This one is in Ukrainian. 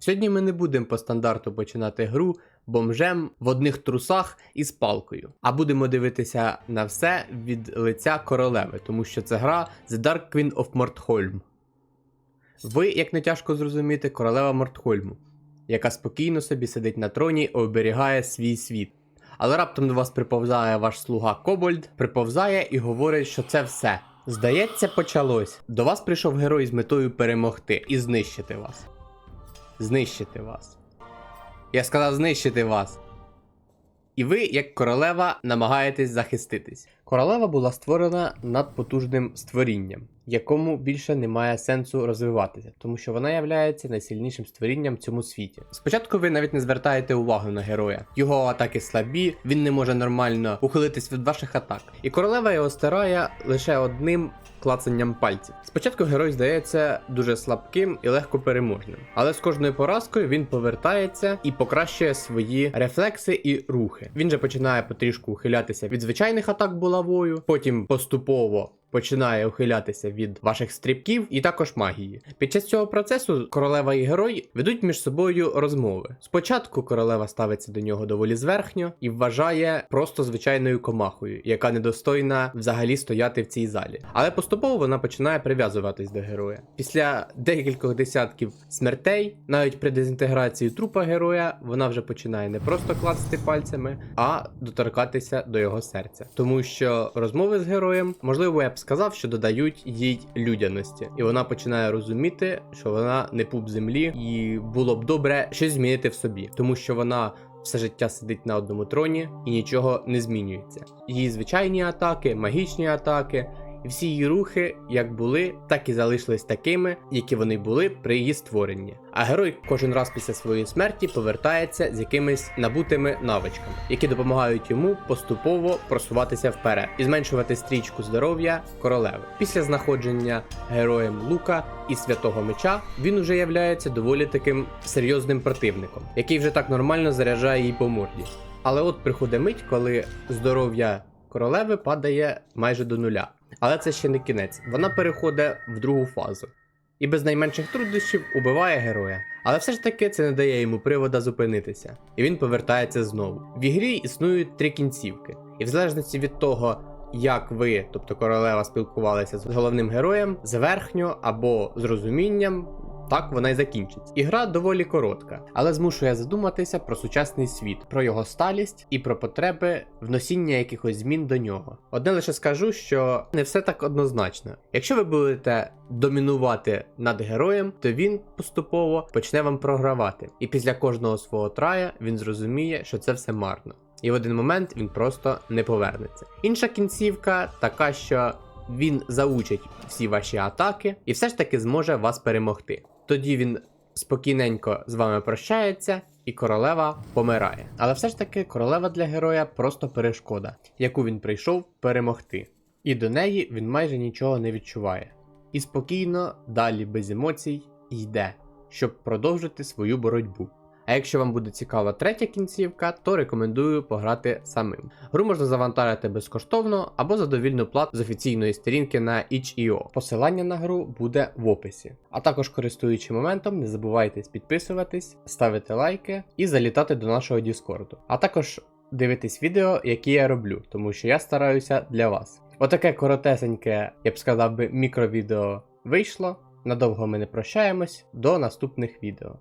Сьогодні ми не будемо по стандарту починати гру бомжем в одних трусах і з палкою, а будемо дивитися на все від лиця королеви, тому що це гра The Dark Queen of Mordholm. Ви, як не тяжко зрозуміти, королева Мортхольму, яка спокійно собі сидить на троні і оберігає свій світ. Але раптом до вас приповзає ваш слуга Кобольд, приповзає і говорить, що це все. Здається, почалось. До вас прийшов герой з метою перемогти і знищити вас. Знищити вас. Я сказав знищити вас. І ви, як королева, намагаєтесь захиститись. Королева була створена надпотужним створінням, якому більше немає сенсу розвиватися, тому що вона являється найсильнішим створінням в цьому світі. Спочатку ви навіть не звертаєте увагу на героя. Його атаки слабі, він не може нормально ухилитись від ваших атак. І королева його старає лише одним клацанням пальців. Спочатку герой здається дуже слабким і легко переможним, але з кожною поразкою він повертається і покращує свої рефлекси і рухи. Він же починає потрішку ухилятися від звичайних атак булавою, потім поступово. Починає ухилятися від ваших стрибків і також магії. Під час цього процесу королева і герой ведуть між собою розмови. Спочатку королева ставиться до нього доволі зверхньо і вважає просто звичайною комахою, яка недостойна взагалі стояти в цій залі. Але поступово вона починає прив'язуватись до героя. Після декількох десятків смертей, навіть при дезінтеграції трупа героя, вона вже починає не просто клацати пальцями, а доторкатися до його серця. Тому що розмови з героєм, можливо, я сказав, що додають їй людяності, і вона починає розуміти, що вона не пуп землі, і було б добре щось змінити в собі, тому що вона. Все життя сидить на одному троні і нічого не змінюється. Її звичайні атаки, магічні атаки, всі її рухи, як були, так і залишились такими, які вони були при її створенні. А герой кожен раз після своєї смерті повертається з якимись набутими навичками, які допомагають йому поступово просуватися вперед і зменшувати стрічку здоров'я королеви. Після знаходження героєм лука і святого меча він уже являється доволі таким серйозним противником, який вже так нормально заряджає їй по морді. Але от приходить мить, коли здоров'я королеви падає майже до нуля. Але це ще не кінець. Вона переходить в другу фазу. І без найменших труднощів убиває героя. Але все ж таки це не дає йому привода зупинитися. І він повертається знову. В ігрі існують три кінцівки. І в залежності від того, як ви, тобто королева, спілкувалися з головним героєм, зверхньо або з розумінням, так вона й закінчиться. Ігра доволі коротка, але змушує задуматися про сучасний світ, про його сталість і про потреби вносіння якихось змін до нього. Одне лише скажу, що не все так однозначно. Якщо ви будете домінувати над героєм, то він поступово почне вам програвати. І після кожного свого трая він зрозуміє, що це все марно. І в один момент він просто не повернеться. Інша кінцівка така, що він заучить всі ваші атаки і все ж таки зможе вас перемогти. Тоді він спокійненько з вами прощається, і королева помирає. Але все ж таки королева для героя просто перешкода, яку він прийшов перемогти. І до неї він майже нічого не відчуває. І спокійно, далі без емоцій, йде, щоб продовжити свою боротьбу. А якщо вам буде цікава третя кінцівка, то рекомендую пограти самим. Гру можна завантажити безкоштовно або за довільну плату з офіційної сторінки на itch.io. Посилання на гру буде в описі. А також користуючи моментом, не забувайте підписуватись, ставити лайки і залітати до нашого Діскорду. А також дивитись відео, які я роблю, тому що я стараюся для вас. Отаке коротесеньке, я б сказав би, мікровідео вийшло. Надовго ми не прощаємось. До наступних відео.